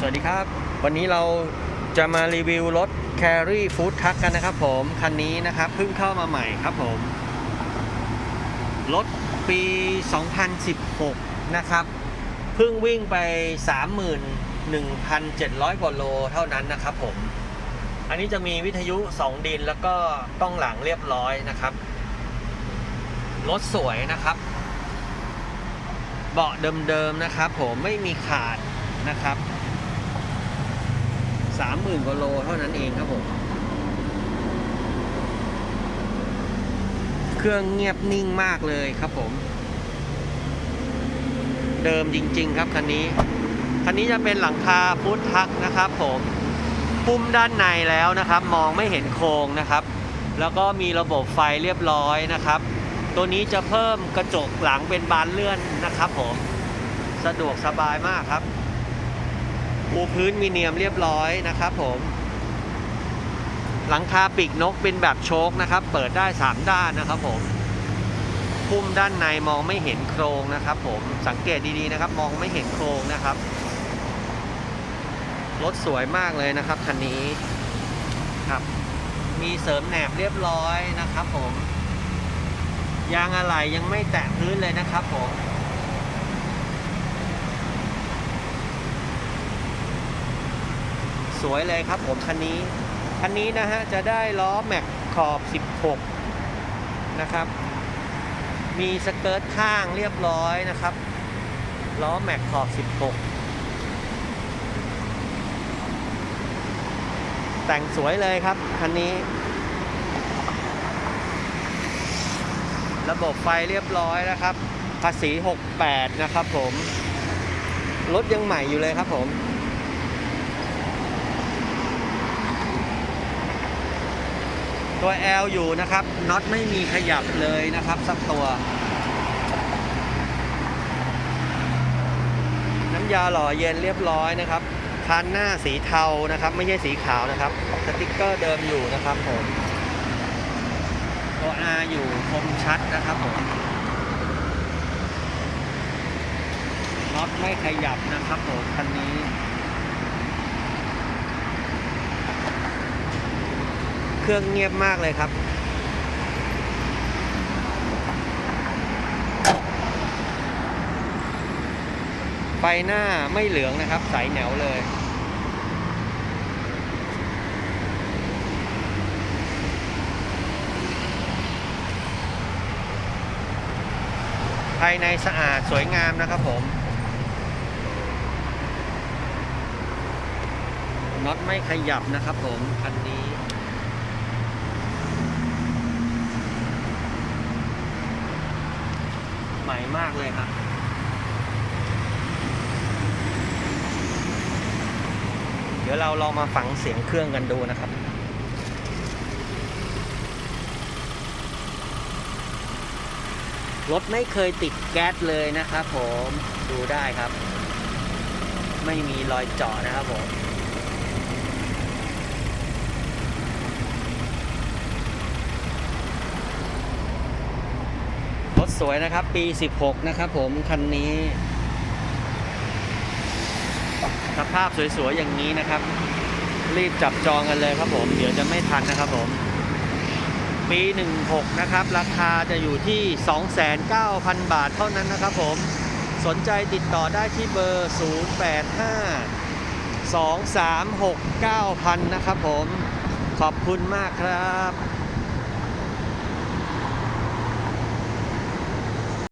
สวัสดีครับ วันนี้เราจะมารีวิวรถ Carry Food Truck กันนะครับผม คันนี้นะครับเพิ่งเข้ามาใหม่ครับผม รถปี 2016 นะครับ เพิ่งวิ่งไป 31,700 กว่าโลเท่านั้นนะครับผม อันนี้จะมีวิทยุ 2 ดินแล้วก็ต้องหลังเรียบร้อยนะครับ รถสวยนะครับเบาะเดิมๆนะครับผมไม่มีขาดนะครับ สามหมื่นกว่าโลเท่านั้นเองครับผม เครื่องเงียบนิ่งมากเลยครับผม เดิมจริง ๆ ครับคันนี้ คันนี้จะเป็นหลังคาฟุตทักนะครับผมปุ่มด้านในแล้วนะครับ มองไม่เห็นโครงนะครับ แล้วก็มีระบบไฟเรียบร้อยนะครับ ตัวนี้จะเพิ่มกระจกหลังเป็นบานเลื่อนนะครับผม สะดวกสบายมากครับ ปูพื้นมีเนียมเรียบร้อยนะครับผม หลังคาปีกนกเป็นแบบโชคนะครับ เปิดได้ 3 ด้านนะครับผมพุ่มด้านในมองไม่เห็นโครงนะครับผมสังเกตดีๆนะครับ มองไม่เห็นโครงนะครับรถสวยมากเลยนะครับคันนี้ครับ มีเสริมแหนบเรียบร้อยนะครับผมยางอะไหล่ยังไม่แตะพื้นเลยนะครับผม สวยเลยครับผมคันนี้ คันนี้นะฮะจะได้ล้อแม็กขอบ 16 นะครับ มีสเกิร์ตข้างเรียบร้อยนะครับ ล้อแม็กขอบ 16 แต่งสวยเลยครับคันนี้ ระบบไฟเรียบร้อยนะครับ ภาษี 68 นะครับผม รถยังใหม่อยู่เลยครับผม ตัว L อยู่นะครับน็อตไม่มีขยับเลยนะครับสักตัว น้ำยาหล่อเย็นเรียบร้อยนะครับคันหน้าสีเทานะครับ ไม่ใช่สีขาวนะครับสติกเกอร์เดิมอยู่นะครับผมตัว R อยู่คมชัดนะครับผมน็อตไม่ขยับนะครับผมคันนี้ เครื่องเงียบมากเลยครับ ไฟหน้าไม่เหลืองนะครับ ใสแหนวเลย ภายในสะอาดสวยงามนะครับผมน็อตไม่ขยับนะครับผม คันนี้ ให ม่มากเลยครับเดี๋ยวเราลองมาฟังเสียงเครื่องกันดูนะครับรถไม่เคยติดแก๊สเลยนะครับผมดูได้ครับ ไม่มีรอยเจาะนะครับผม สวยนะครับ ปี 16 นะครับผม คันนี้ สภาพสวยๆ อย่างนี้นะครับ รีบจับจองกันเลยครับผม เดี๋ยวจะไม่ทันนะครับผม ปี 16 นะครับ ราคาจะอยู่ที่ 29,000 บาทเท่านั้นนะครับผม สนใจติดต่อได้ที่เบอร์ 085 236 9000 นะครับผม ขอบคุณมากครับ